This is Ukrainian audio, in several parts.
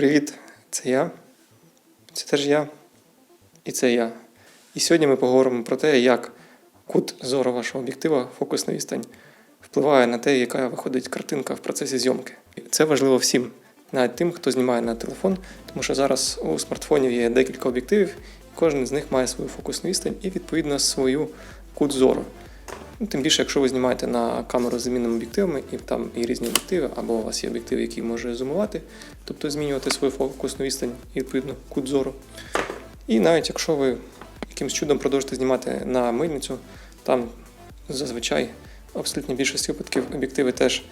Привіт, це я. Це теж я. І це я. І сьогодні ми поговоримо про те, як кут зору вашого об'єктива, фокусна відстань, впливає на те, яка виходить картинка в процесі зйомки. Це важливо всім, навіть тим, хто знімає на телефон, тому що зараз у смартфонів є декілька об'єктивів, і кожен з них має свою фокусну відстань і, відповідно, свою кут зору. Ну, Тим більше, якщо ви знімаєте на камеру з замінними об'єктивами, і там і різні об'єктиви, або у вас є об'єктив, який може зумувати, тобто змінювати свою фокусну відстань і відповідно кут зору. І навіть якщо ви якимось чудом продовжите знімати на мильницю, там зазвичай в абсолютній більшості випадків об'єктиви теж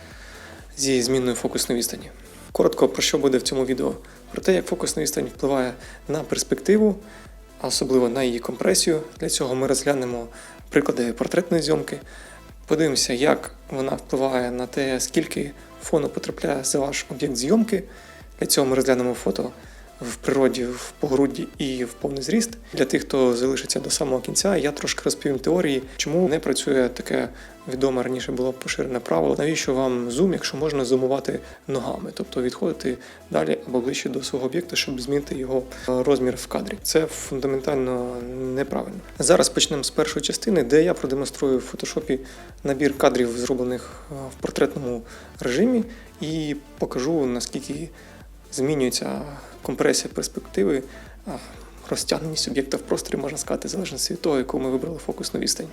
зі змінною фокусною відстані. Коротко про що буде в цьому відео? Про те, як фокусна відстань впливає на перспективу, особливо на її компресію. Для цього ми розглянемо приклади портретної зйомки. Подивимося, як вона впливає на те, скільки фону потрапляє за ваш об'єкт зйомки. Для цього ми розглянемо фото в природі, в погрудді і в повний зріст. Для тих, хто залишиться до самого кінця, я трошки розповім теорії, чому не працює таке відоме раніше було поширене правило. Навіщо вам зум, якщо можна зумувати ногами, тобто відходити далі або ближче до свого об'єкта, щоб змінити його е, розмір в кадрі. Це фундаментально неправильно. Зараз почнемо з першої частини, де я продемонструю в фотошопі набір кадрів, зроблених е, в портретному режимі, і покажу наскільки змінюється компресія перспективи, розтягненість об'єкта в просторі, можна сказати, залежно від того, яку ми вибрали фокусну відстань.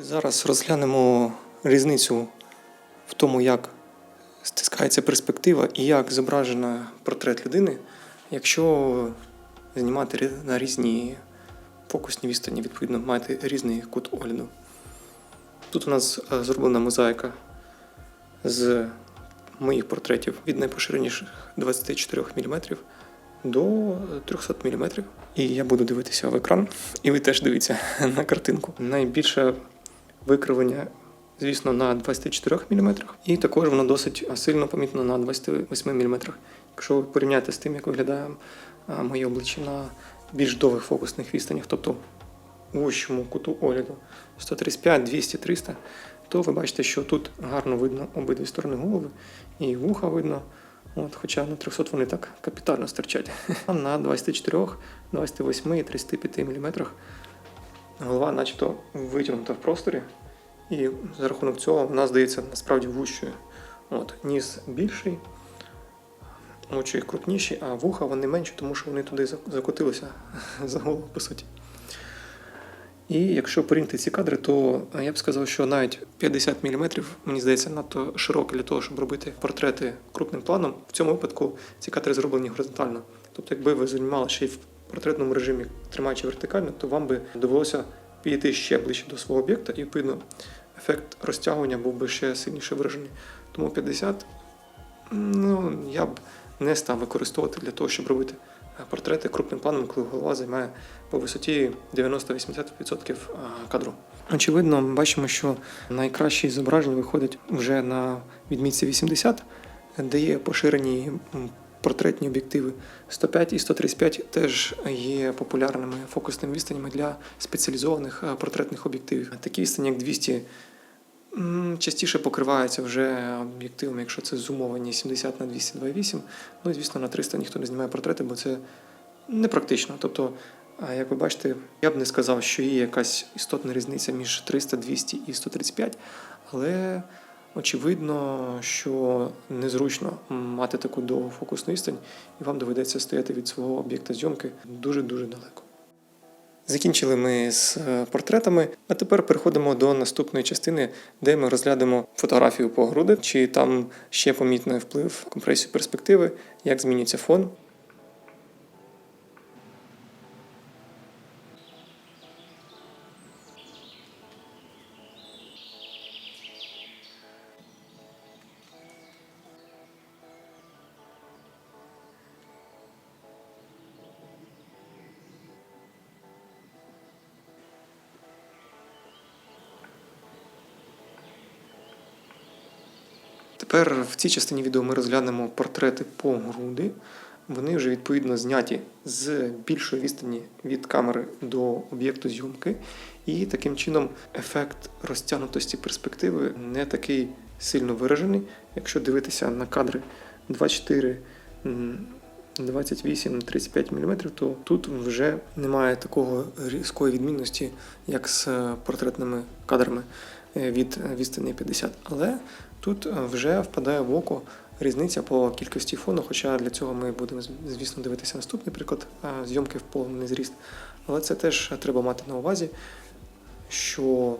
Зараз розглянемо різницю в тому, як стискається перспектива і як зображено портрет людини, якщо знімати на різні фокусні відстані, відповідно, мати різний кут огляду. Тут у нас е, зроблена мозаїка з моїх портретів від найпоширеніших 24 мм до 300 мм. І я буду дивитися в екран, і ви теж дивіться на картинку. Найбільше викривлення, звісно, на 24 мм, і також воно досить сильно помітно на 28 мм. Якщо ви порівняєте з тим, як виглядає моє обличчя на більш довгих фокусних відстанях, тобто у вищому куту огляду 135, 200, 300, то ви бачите, що тут гарно видно обидві сторони голови і вуха видно. От, хоча на 300 вони так капітально стирчать. А на 24, 28 і 35 мм голова начебто витягнута в просторі, і за рахунок цього вона здається насправді вущою. От, ніс більший, очі крупніші, а вуха вони менші, тому що вони туди закотилися за голову, по суті. І якщо порівняти ці кадри, то я б сказав, що навіть 50 мм, мені здається, надто широко для того, щоб робити портрети крупним планом. В цьому випадку ці кадри зроблені горизонтально. Тобто, якби ви знімали ще й портретному режимі, тримаючи вертикально, то вам би довелося підійти ще ближче до свого об'єкта, і відповідно ефект розтягування був би ще сильніше виражений. Тому 50 ну, я б не став використовувати для того, щоб робити е, портрети крупним планом, коли голова займає по висоті 90-80% кадру. Очевидно, ми бачимо, що найкращі зображення виходять вже на відмітці 80, де є поширені портретні об'єктиви. 105 і 135 теж є популярними фокусними відстанями для спеціалізованих е, портретних об'єктивів. Такі відстані, як 200, частіше покриваються вже об'єктивами, якщо це зумовані 70 на 200 Ну і звісно, на 300 ніхто не знімає портрети, бо це непрактично. Тобто, як ви бачите, я б не сказав, що є якась істотна різниця між 300, 200 і 135, але очевидно, що незручно мати таку довгу фокусну відстань, і вам доведеться стояти від свого об'єкта зйомки дуже-дуже далеко. Закінчили ми з е, портретами, а тепер переходимо до наступної частини, де ми розглянемо фотографію по груди, чи там ще помітний вплив компресії перспективи, як змінюється фон. Тепер в цій частині відео ми розглянемо портрети по груди. Вони вже відповідно зняті з більшої відстані від камери до об'єкту зйомки. І таким чином ефект розтягнутості перспективи не такий сильно виражений. Якщо дивитися на кадри 24, 28-35 мм, то тут вже немає такого різкої відмінності, як з е, портретними кадрами е, від відстані 50. Але тут е, вже впадає в око різниця по кількості фону, хоча для цього ми будемо, звісно, дивитися наступний приклад е, зйомки в повний зріст. Але це теж треба мати на увазі, що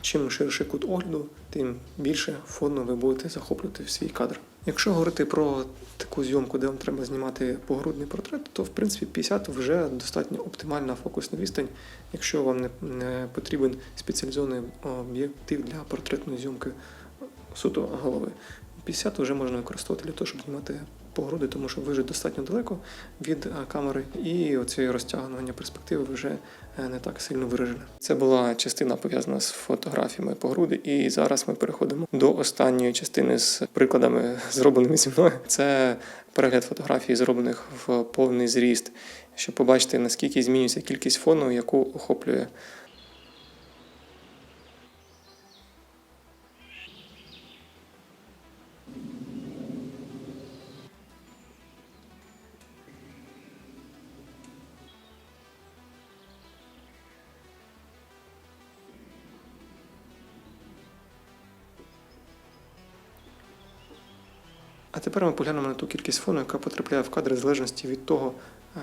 чим ширший кут огляду, тим більше фону ви будете захоплювати в свій кадр. Якщо говорити про таку зйомку, де вам треба знімати погрудний портрет, то в принципі 50 вже достатньо оптимальна фокусна відстань, якщо вам не, потрібен спеціалізований об'єктив для портретної зйомки суто голови. 50 вже можна використовувати для того, щоб знімати погруди, тому що ви вже достатньо далеко від е, камери, і оце розтягування перспективи вже е, не так сильно виражене. Це була частина пов'язана з фотографіями погруди, і зараз ми переходимо до останньої частини з прикладами, зробленими зі мною. Це перегляд фотографій, зроблених в повний зріст, щоб побачити наскільки змінюється кількість фону, яку охоплює А тепер ми поглянемо на ту кількість фону, яка потрапляє в кадри в залежності від того, е,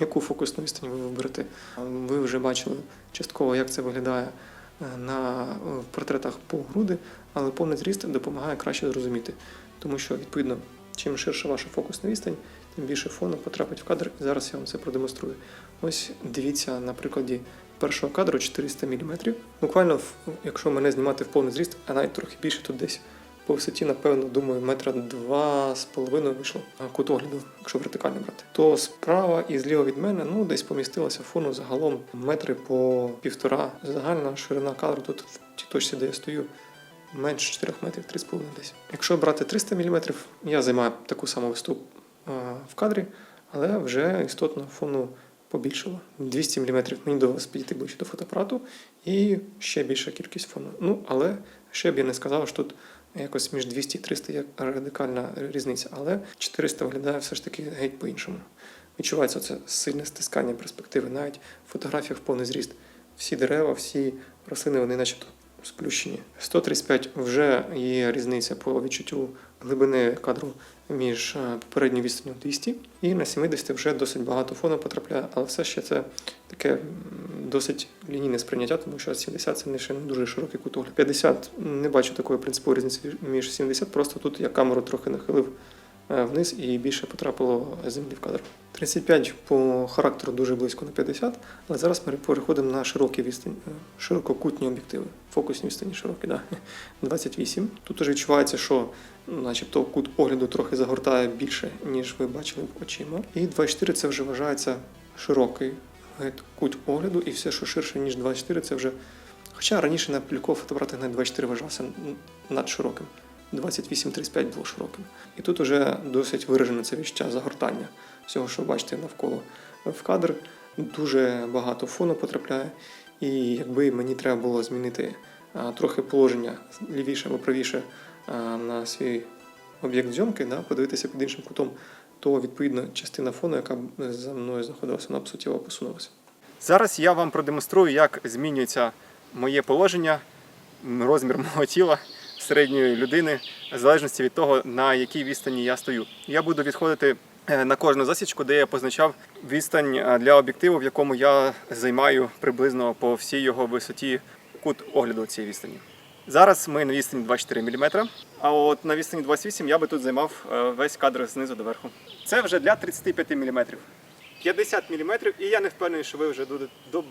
яку фокусну відстань ви виберете. Ви вже бачили частково, як це виглядає е, на е, портретах по груди, але повний зріст допомагає краще зрозуміти. Тому що, відповідно, чим ширша ваша фокусна відстань, тим більше фону потрапить в кадр. І зараз я вам це продемонструю. Ось дивіться на прикладі першого кадру 400 мм. Буквально, якщо мене знімати в повний зріст, а навіть трохи більше, тут десь по висоті, напевно, думаю, метра два з половиною вийшло кут огляду, якщо вертикально брати. То справа і зліва від мене ну десь помістилося фону загалом метри по півтора. Загальна ширина кадру тут в тій точці, де я стою. Менше 4 метрів, 3,5 десь. Якщо брати 300 мм, я займаю таку саму висоту а, в кадрі, але вже істотно фону побільшало. 200 мм мені довелося підійти ближче до фотоапарату і ще більша кількість фону. Ну, але ще б я не сказав, що тут якось між 200 і 300 є радикальна різниця, але 400 виглядає все ж таки геть по-іншому. Відчувається це сильне стискання перспективи, навіть в фотографіях в повний зріст. Всі дерева, всі рослини, вони начебто сплющені. 135 вже є різниця по відчуттю глибини кадру між е, попередньою відстанню 200, і на 70 вже досить багато фону потрапляє, але все ще це таке досить лінійне сприйняття, тому що 70 це не ще не дуже широкий кутогляд. 50 не бачу такої принципової різниці між 70, просто тут я камеру трохи нахилив вниз і більше потрапило землі в кадр. 35 по характеру дуже близько на 50, але зараз ми переходимо на широкі відстані, е, ширококутні об'єктиви, фокусні відстані широкі, да. 28. Тут уже відчувається, що ну, начебто кут огляду трохи загортає більше, ніж ви бачили б очима. І 24 це вже вважається широкий е, кут огляду, і все, що ширше, ніж 24, це вже. Хоча раніше на плюкових фотоапаратах на 24 вважався надшироким. 28-35 було широким. І тут вже досить виражене це відчуття загортання всього, що бачите навколо в кадр. Дуже багато фону потрапляє. І якби мені треба було змінити трохи положення лівіше або правіше на свій об'єкт зйомки, да, подивитися під іншим кутом, то відповідно частина фону, яка б за мною знаходилася, вона б суттєво посунулася. Зараз я вам продемонструю, як змінюється моє положення, розмір мого тіла середньої людини, в залежності від того, на якій відстані я стою. Я буду відходити е, на кожну засічку, де я позначав відстань е, для об'єктиву, в якому я займаю приблизно по всій його висоті кут огляду цієї відстані. Зараз ми на відстані 24 мм, а от на відстані 28 я би тут займав е, весь кадр знизу до верху. Це вже для 35 мм. 50 мм, і я не впевнений, що ви вже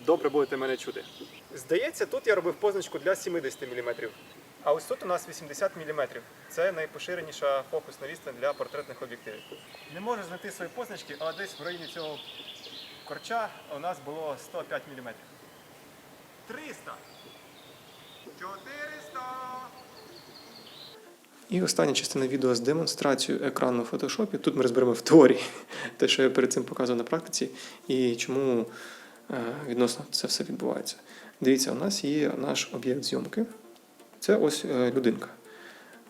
добре будете мене чути. Здається, тут я робив позначку для 70 мм. А ось тут у нас 80 мм. Це найпоширеніша фокусна відстань для портретних об'єктивів. Не можу знайти свої позначки, але десь в районі цього корча у нас було 105 мм. 300. 400. І остання частина відео з демонстрацією екрану в фотошопі. Тут ми розберемо в теорії те, що я перед цим показував на практиці, і чому е, відносно це все відбувається. Дивіться, у нас є наш об'єкт зйомки. Це ось е, людинка.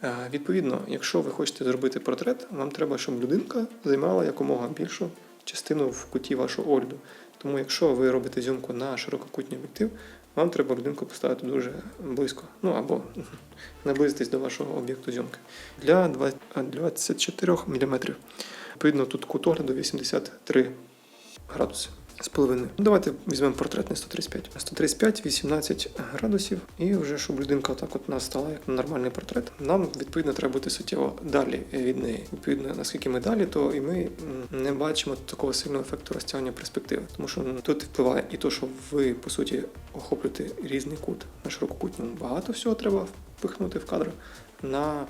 Е, Відповідно, якщо ви хочете зробити портрет, вам треба, щоб людинка займала якомога більшу частину в куті вашого огляду. Тому, якщо ви робите зйомку на ширококутній об'єктив, вам треба людинку поставити дуже близько, ну або наблизитись до вашого об'єкту зйомки. Для 24 мм. Відповідно, тут кут огляду 83 градуси з половиною. Ну, Давайте візьмемо портрет на 135. 135, 18 градусів, і вже щоб людинка так от нас стала як нормальний портрет. Нам відповідно треба бути суттєво далі від неї. Відповідно, наскільки ми далі, то і ми не бачимо такого сильного ефекту розтягування перспективи. Тому що тут впливає і то, що ви по суті охоплюєте різний кут. На ширококутньому багато всього треба впихнути в кадр. На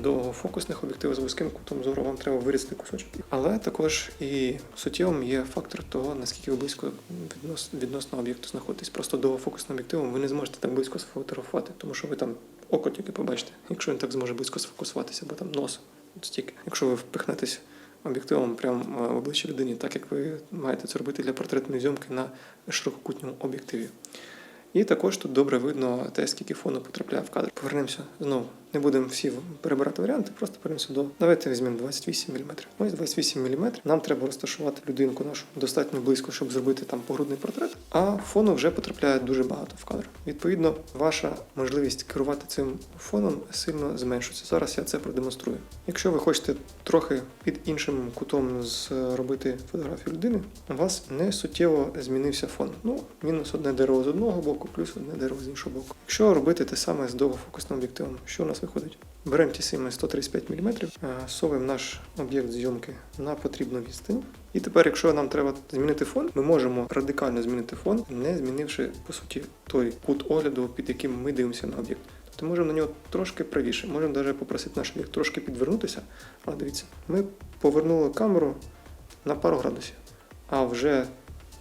довгофокусних об'єктивах з вузьким кутом зору вам треба вирізати кусочок. Але також і суттєвим є фактор того, наскільки ви близько віднос, відносно об'єкту знаходитесь. Просто довгофокусним об'єктивом ви не зможете так близько сфотографувати, тому що ви там око тільки побачите, якщо він так зможе близько сфокусуватися, або там нос стільки. Якщо ви впихнетесь об'єктивом прямо в обличчя людині, так як ви маєте це робити для портретної зйомки на ширококутньому об'єктиві. І також тут добре видно те, скільки фону потрапляє в кадр. Повернемося знову. Не будемо всі перебирати варіанти, просто повернемося до. Давайте візьмемо 28 мм. Ось 28 мм. Нам треба розташувати людинку нашу достатньо близько, щоб зробити там погрудний портрет. А фону вже потрапляє дуже багато в кадр. Відповідно, ваша можливість керувати цим фоном сильно зменшується. Зараз я це продемонструю. Якщо ви хочете трохи під іншим кутом зробити фотографію людини, у вас не суттєво змінився фон. Ну, мінус одне дерево з одного боку, плюс одне дерево з іншого боку. Якщо робити те саме з довгофокусним об'єктивом, що у нас виходить? Беремо ті самі 135 мм, совуємо наш об'єкт зйомки на потрібну відстань. І тепер, якщо нам треба змінити фон, ми можемо радикально змінити фон, не змінивши по суті той кут огляду, під яким ми дивимося на об'єкт. Тобто можемо на нього трошки правіше, можемо навіть попросити наш об'єкт трошки підвернутися. Але дивіться, ми повернули камеру на пару градусів, а вже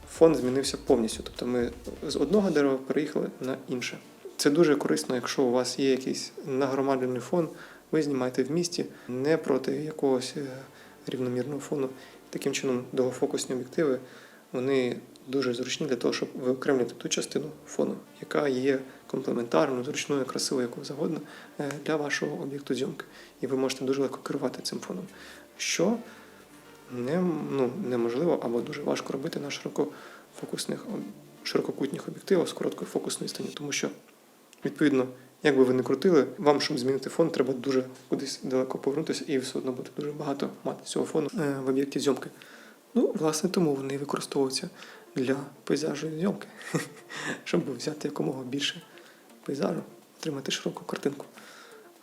фон змінився повністю. Тобто ми з одного дерева переїхали на інше. Це дуже корисно, якщо у вас є якийсь нагромаджений фон, ви знімаєте в місті не проти якогось е, рівномірного фону. Таким чином, довгофокусні об'єктиви вони дуже зручні для того, щоб виокремлювати ту частину фону, яка є комплементарною, зручною, красивою, якою завгодно е, для вашого об'єкту зйомки. І ви можете дуже легко керувати цим фоном. Що не, ну, неможливо або дуже важко робити на широкофокусних ширококутних об'єктивах з короткою фокусною стані, тому що Відповідно, як би ви не крутили, вам, щоб змінити фон, треба дуже кудись далеко повернутися, і все одно буде дуже багато мати цього фону е, в об'єкті зйомки. Ну, власне, тому вони використовуються для пейзажної зйомки, щоб взяти якомога більше пейзажу, отримати широку картинку.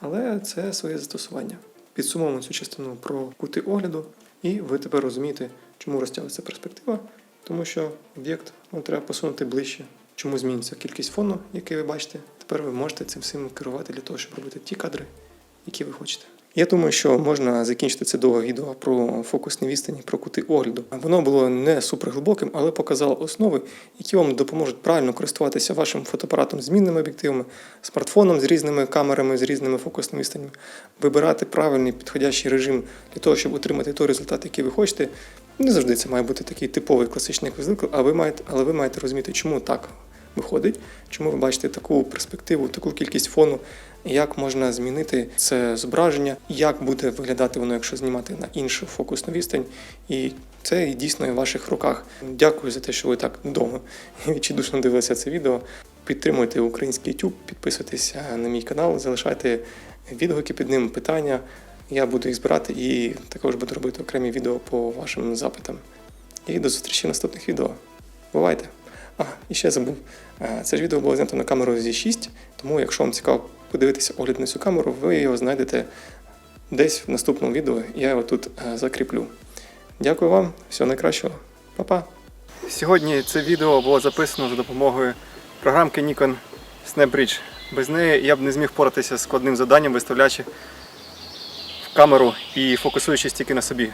Але це своє застосування. Підсумовуємо цю частину про кути огляду, і ви тепер розумієте, чому розтягується перспектива, тому що об'єкт треба посунути ближче. Чому зміниться кількість фону, який ви бачите? Тепер ви можете цим всім керувати для того, щоб робити ті кадри, які ви хочете. Я думаю, що можна закінчити це довге відео про фокусні відстані, про кути огляду. Воно було не суперглибоким, але показало основи, які вам допоможуть правильно користуватися вашим фотоапаратом з змінними об'єктивами, смартфоном з різними камерами, з різними фокусними відстанями, вибирати правильний підходящий режим для того, щоб отримати той результат, який ви хочете. Не завжди це має бути такий типовий класичний, як звикли, а ви маєте, але ви маєте розуміти, чому так виходить, чому ви бачите таку перспективу, таку кількість фону, як можна змінити це зображення, як буде виглядати воно, якщо знімати на іншу фокусну відстань. І це дійсно в ваших руках. Дякую за те, що ви так довго відчайдушно дивилися це відео. Підтримуйте український YouTube, підписуйтесь на мій канал, залишайте відгуки під ним, питання. Я буду їх збирати і також буду робити окремі відео по вашим запитам. І до зустрічі в наступних відео. Бувайте! А, і ще забув. Е, Це ж відео було знято на камеру Z6, тому якщо вам цікаво подивитися огляд на цю камеру, ви його знайдете десь в наступному відео. Я його тут е, закріплю. Дякую вам, всього найкращого, Па-па! Сьогодні це відео було записано за допомогою програмки Nikon SnapBridge. Без неї я б не зміг впоратися з складним завданням, виставляючи в камеру і фокусуючись тільки на собі.